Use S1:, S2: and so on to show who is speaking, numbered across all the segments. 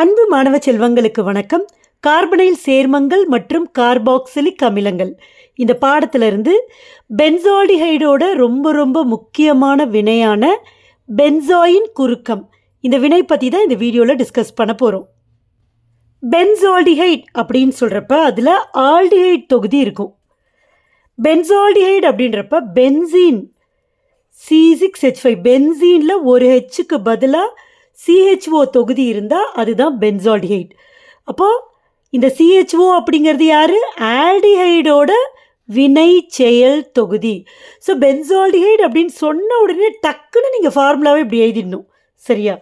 S1: அன்பு மாணவ செல்வங்களுக்கு வணக்கம். கார்பனைல் சேர்மங்கள் மற்றும் கார்பாக்சிலிக் அமிலங்கள். இந்த பாடத்திலிருந்து பென்சால்டிஹைடோட ரொம்ப ரொம்ப முக்கியமான வினையான பென்சாயின் குறுக்கம். இந்த வினை பற்றி தான் இந்த வீடியோவில் டிஸ்கஸ் பண்ண போகிறோம் பென்சால்டிஹைட் அப்படின்னு சொல்கிறப்ப அதில் ஆல்டிஹைட் தொகுதி இருக்கும். பென்சால்டிஹைட் அப்படின்றப்ப benzene C six H five பென்சீனில் ஒரு ஹெச்சுக்கு பதிலாக சிஹெச்ஓ தொகுதி இருந்தால் அதுதான் பென்சால்டிஹைட். அப்போது இந்த சிஹெச்ஓ அப்படிங்கிறது யார்? ஆல்டிஹைடோட வினை செயல் தொகுதி. ஸோ பென்சால்டிஹைட் அப்படின்னு சொன்ன உடனே டக்குன்னு நீங்கள் ஃபார்முலாவை இப்படி எழுதிடணும். சரியா?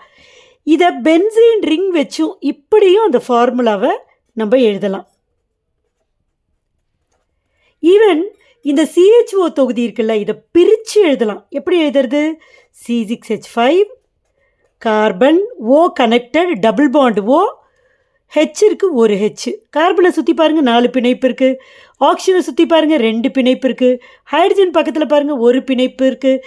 S1: இதை பென்சீன் ரிங் வச்சும் இப்படியும் அந்த ஃபார்முலாவை நம்ம எழுதலாம். ஈவன் இந்த சிஹெச்ஓ தொகுதி இருக்குல்ல இதை பிரித்து எழுதலாம். எப்படி எழுதுறது? C six H five carbon O connected double bond O H இருக்குது ஒரு ஹெச் கார்பனை சுற்றி பாருங்கள் நாலு பிணைப்பு இருக்குது ஆக்சிஜனை சுற்றி பாருங்கள் ரெண்டு பிணைப்பு இருக்குது ஹைட்ரஜன் பக்கத்தில் பாருங்கள் ஒரு பிணைப்பு இருக்குது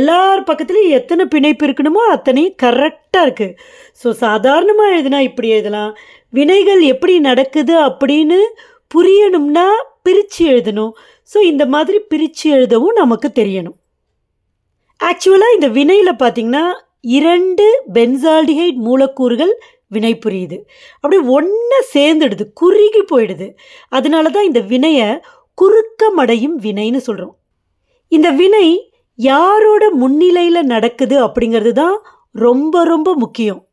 S1: எல்லார் பக்கத்துலேயும் எத்தனை பிணைப்பு இருக்கணுமோ அத்தனையும் கரெக்டாக இருக்குது ஸோ சாதாரணமாக எழுதுனா இப்படி எழுதலாம். வினைகள் எப்படி நடக்குது அப்படின்னு புரியணும்னா பிரித்து எழுதணும். ஸோ இந்த மாதிரி பிரித்து எழுதவும் நமக்கு தெரியணும். ஆக்சுவலாக இந்த வினையில் பார்த்திங்கன்னா இரண்டு பென்சால்டிஹைட் மூலக்கூறுகள் வினை புரியுது அப்படியே ஒன்றா சேர்ந்துடுது குறுகி போயிடுது. அதனால தான் இந்த வினையை குறுக்கமடையும் வினைன்னு சொல்கிறோம் இந்த வினை யாரோட முன்னிலையில் நடக்குது அப்படிங்கிறது தான் ரொம்ப ரொம்ப முக்கியம்.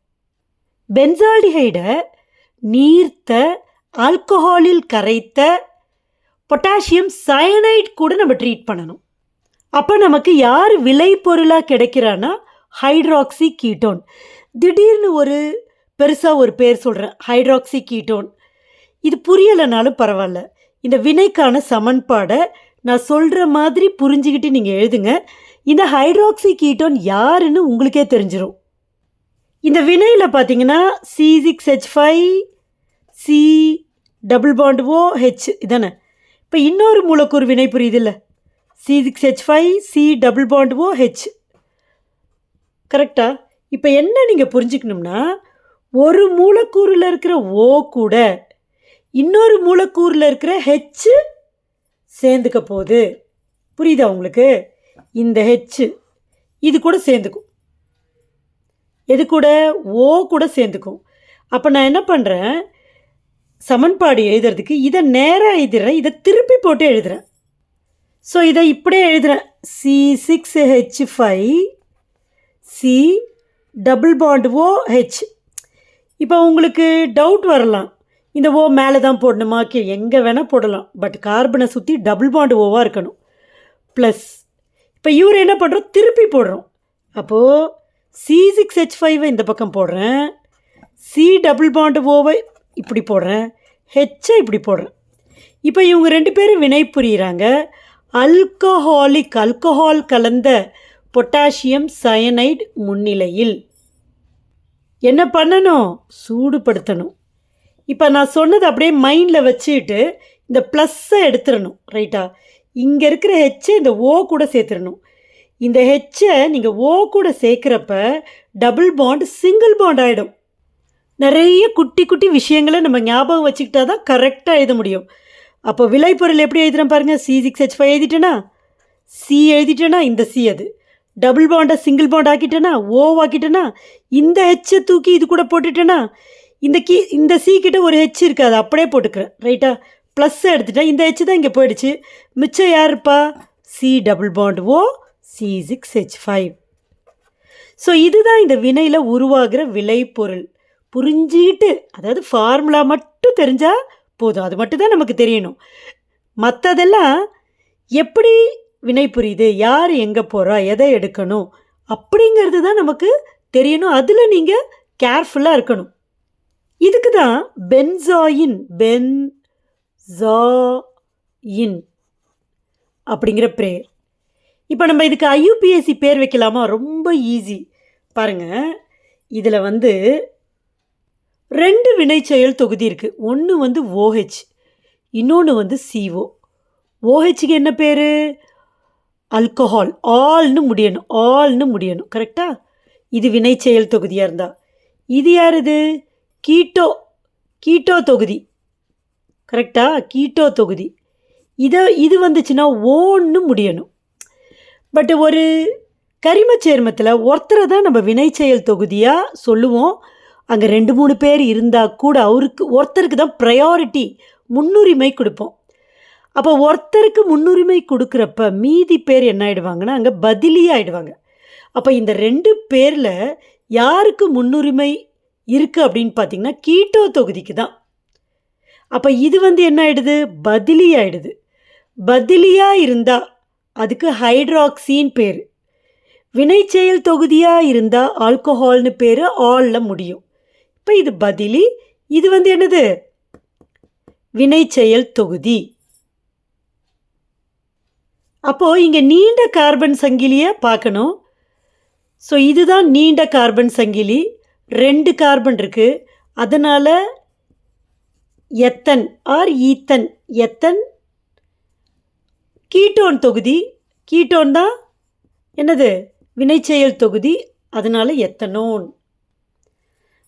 S1: பென்சால்டிஹைடை நீர்த்த ஆல்கஹாலில் கரைத்த பொட்டாசியம் சயனைட் கூட நம்ம ட்ரீட் பண்ணணும். அப்போ நமக்கு யார் விலை பொருளாக கிடைக்கிறான்னா ஹைட்ராக்சி கீட்டோன் திடீர்னு ஒரு பெருசாக ஒரு பேர் சொல்கிறேன் ஹைட்ராக்சி கீட்டோன் இது புரியலைனாலும் பரவாயில்ல. இந்த வினைக்கான சமன்பாடை நான் சொல்கிற மாதிரி புரிஞ்சுக்கிட்டு நீங்கள் எழுதுங்க. இந்த ஹைட்ராக்சி கீட்டோன் யாருன்னு உங்களுக்கே தெரிஞ்சிடும் இந்த வினையில் பார்த்தீங்கன்னா C six H five C double bond O H இதானே. இப்போ இன்னொரு மூலக்கூறு வினை புரியுதில்ல. C six H five C double bond O H கரெக்டாக இப்போ என்ன நீங்கள் புரிஞ்சுக்கணும்னா ஒரு மூலக்கூறில் இருக்கிற ஓ கூட இன்னொரு மூலக்கூறில் இருக்கிற ஹெச்சு சேர்ந்துக்க போகுது. புரியுதா உங்களுக்கு? இந்த ஹெச்சு இது கூட சேர்ந்துக்கும். எது கூட? ஓ கூட சேர்ந்துக்கும். அப்போ நான் என்ன பண்ணுறேன் சமன்பாடு எழுதுறதுக்கு இதை நேராக எழுதுறேன் இதை திருப்பி போட்டு எழுதுகிறேன் ஸோ இதை இப்படியே எழுதுகிறேன் C six H five C double bond O H இப்போ உங்களுக்கு டவுட் வரலாம். இந்த ஓ மேலே தான் போடணுமா? கே எங்கே வேணால் போடலாம். பட் கார்பனை சுற்றி டபுள் பாண்ட் ஓவாக இருக்கணும். ப்ளஸ் இப்போ இவர் என்ன பண்ணுறோம் திருப்பி போடுறோம். அப்போது சி சிக்ஸ் ஹெச் ஃபைவை இந்த பக்கம் போடுறேன். சி டபுள் பாண்ட் ஓவை இப்படி போடுறேன். ஹெச்சை இப்படி போடுறேன். இப்போ இவங்க ரெண்டு பேரும் வினை புரிகிறாங்க அல்கஹாலிக் அல்கஹால் கலந்த பொட்டாசியம் சயனைடு முன்னிலையில். என்ன பண்ணணும்? சூடுபடுத்தணும். இப்போ நான் சொன்னது அப்படியே மைண்டில் வச்சுட்டு இந்த ப்ளஸ்ஸை எடுத்துடணும் ரைட்டா இங்கே இருக்கிற ஹெச்சை இந்த ஓ கூட சேர்த்துடணும். இந்த ஹெச்சை நீங்கள் ஓ கூட சேர்க்குறப்ப டபுள் பாண்ட் சிங்கிள் பாண்ட் ஆகிடும் நிறைய குட்டி குட்டி விஷயங்களை நம்ம ஞாபகம் வச்சுக்கிட்டா தான் கரெக்டாக எழுத முடியும். அப்போ விளைபொருள் எப்படி எழுதுகிறேன் பாருங்கள் சி சிக்ஸ் ஹெச் ஃபைவ் எழுதிட்டேனா? சி எழுதிட்டேனா? இந்த சி அது. டபுள் பாண்டை சிங்கிள் பாண்ட் ஆக்கிட்டேனா ஓ ஆக்கிட்டேனா இந்த ஹெச்சை தூக்கி இது கூட போட்டுட்டேனா இந்த கீ இந்த சி கிட்ட ஒரு ஹெச் இருக்காது அப்படியே போட்டுக்கிறேன் ரைட்டா ப்ளஸ் எடுத்துட்டேன் இந்த ஹெச் தான் இங்கே போயிடுச்சு. மிச்சம் யார் இருப்பா? C double bond O C six H five so இதுதான் இந்த வினையில் உருவாகிற விளைபொருள். புரிஞ்சுக்கிட்டு அதாவது ஃபார்முலா மட்டும் தெரிஞ்சால் போதும் அது மட்டும் தான் நமக்கு தெரியணும். மற்றதெல்லாம் எப்படி வினை புரியுது யார் எங்கே போகிறா எதை எடுக்கணும்? அப்படிங்கிறது தான் நமக்கு தெரியணும். அதில் நீங்கள் கேர்ஃபுல்லாக இருக்கணும். இதுக்கு தான் பென்சாயின் பென் இன் அப்படிங்கிற ப்ரேயர் இப்போ நம்ம இதுக்கு ஐயூபிஎஸ்சி பேர் வைக்கலாமா? ரொம்ப ஈஸி பாருங்கள் இதில் வந்து ரெண்டு வினைச்செயல் தொகுதி இருக்குது ஒன்று வந்து ஓஹெச் இன்னொன்று வந்து சிஓ ஓஹெச்சுக்கு என்ன பேர்? அல்கஹால் ஆல்னு முடியணும் ஆல்னு முடியணும் கரெக்டாக இது வினைச்செயல் தொகுதியாக இருந்தால் இது யார் இது கீட்டோ கீட்டோ தொகுதி கரெக்டா கீட்டோ தொகுதி. இதை இது வந்துச்சுன்னா ஓன்னு முடியணும். பட் ஒரு கரிம சேர்மத்தில் ஒருத்தரை தான் நம்ம வினைச்செயல் தொகுதியாக சொல்லுவோம். அங்கே ரெண்டு மூணு பேர் இருந்தால் கூட அவருக்கு ஒருத்தருக்கு தான் ப்ரையாரிட்டி முன்னுரிமை கொடுப்போம். அப்போ ஒருத்தருக்கு முன்னுரிமை கொடுக்குறப்ப மீதி பேர் என்ன ஆகிடுவாங்கன்னா அங்கே பதிலி ஆகிடுவாங்க அப்போ இந்த ரெண்டு பேரில் யாருக்கு முன்னுரிமை இருக்குது அப்படின்னு பார்த்தீங்கன்னா கீட்டோ தொகுதிக்கு தான். அப்போ இது வந்து என்ன ஆகிடுது பதிலி ஆகிடுது பதிலியாக இருந்தால் அதுக்கு ஹைட்ராக்சின்னு பேர். வினைச்செயல் தொகுதியாக இருந்தால் ஆல்கஹால்னு பேர் ஆலில் முடியும். இப்போ இது பதிலி இது வந்து என்னது? வினைச்செயல் தொகுதி. அப்போது இங்கே நீண்ட கார்பன் சங்கிலியை பார்க்கணும் ஸோ இதுதான் நீண்ட கார்பன் சங்கிலி. ரெண்டு கார்பன் இருக்குது அதனால் ethane or ethane ethane? Ketone தொகுதி. கீட்டோன் தான் என்னது? வினைச்செயல் தொகுதி. அதனால் எத்தனோன்.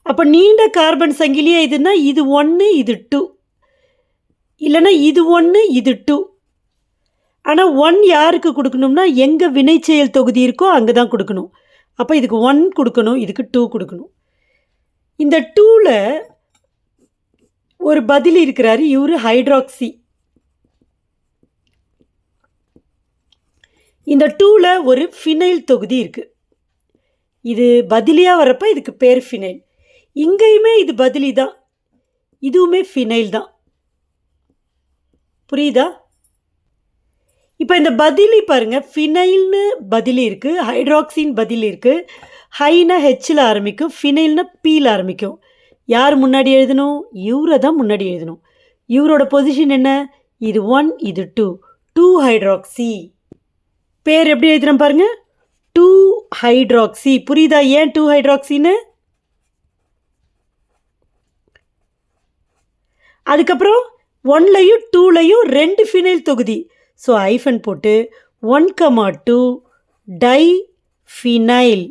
S1: அப்போ நீண்ட கார்பன் சங்கிலியே இதுன்னா இது ஒன்று இது டூ. இல்லைன்னா இது ஒன்று இது டூ. ஆனால் ஒன் யாருக்கு கொடுக்கணும்னா எங்கே வினைச்செயல் தொகுதி இருக்கோ அங்கே தான் கொடுக்கணும். அப்போ இதுக்கு ஒன் கொடுக்கணும் இதுக்கு டூ கொடுக்கணும். இந்த டூவில் ஒரு பதில் இருக்கிறாரு இவர் ஹைட்ராக்சி. இந்த டூவில் ஒரு ஃபினைல் தொகுதி இருக்குது இது பதிலியாக வரப்போ இதுக்கு பேர் ஃபினைல் இங்கேயுமே இது பதிலி தான் இதுவுமே ஃபினைல் தான். புரியுதா? இப்போ இந்த பதிலி பாருங்கள் ஃபினைல்னு பதிலி இருக்குது ஹைட்ராக்சின் பதிலி இருக்குது ஹைனா ஹெச்சில் ஆரம்பிக்கும். ஃபினைல்னா பீல ஆரம்பிக்கும். யார் முன்னாடி எழுதணும்? இவரை தான் முன்னாடி எழுதணும். இவரோட பொசிஷன் என்ன? இது ஒன் இது டூ டூ ஹைட்ராக்சி பேர் எப்படி எழுதுகிறோம் பாருங்க. டூ ஹைட்ராக்சி புரியுதா? ஏன் டூ ஹைட்ராக்சின்னு அதுக்கப்புறம் ஒன்லையும் டூலையும் ரெண்டு ஃபினைல் தொகுதி. ஸோ ஐஃபன் போட்டு one comma two tie phenyl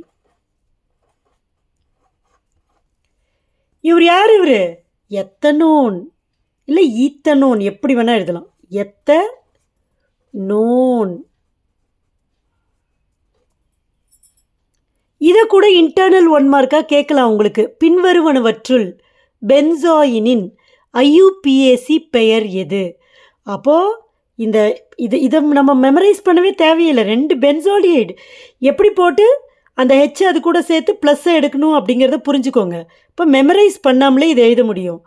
S1: இவர் யார் இவர்? எத்தனோன். இல்லை ஈத்தனோன். எப்படி வேணால் எழுதலாம். எத்த நோன் இதை கூட இன்டர்னல் ஒன் மார்க்காக கேட்கலாம் உங்களுக்கு. பின்வருவனவற்றுள் பென்சாயினின் ஐயூபிஏசி பெயர் எது? அப்போது இந்த இது இதை நம்ம மெமரைஸ் பண்ணவே தேவையில்லை. ரெண்டு பென்சாலியைடு எப்படி போட்டு அந்த ஹெச் அது கூட சேர்த்து ப்ளஸ்ஸை எடுக்கணும் அப்படிங்கிறத புரிஞ்சுக்கோங்க. இப்போ மெமரைஸ் பண்ணாமலே இதை எழுத முடியும்.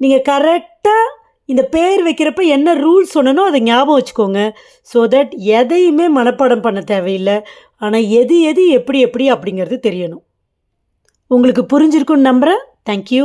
S1: நீங்கள் கரெக்டாக இந்த பேர் வைக்கிறப்ப என்ன ரூல்ஸ் சொன்னனோ அதை ஞாபகம் வச்சுக்கோங்க. ஸோ தட் எதையுமே மனப்பாடம் பண்ண தேவையில்லை. ஆனால் எது எது எப்படி எப்படி அப்படிங்கிறது தெரியணும். உங்களுக்கு புரிஞ்சிருக்குன்னு நம்புகிறேன் தேங்க்யூ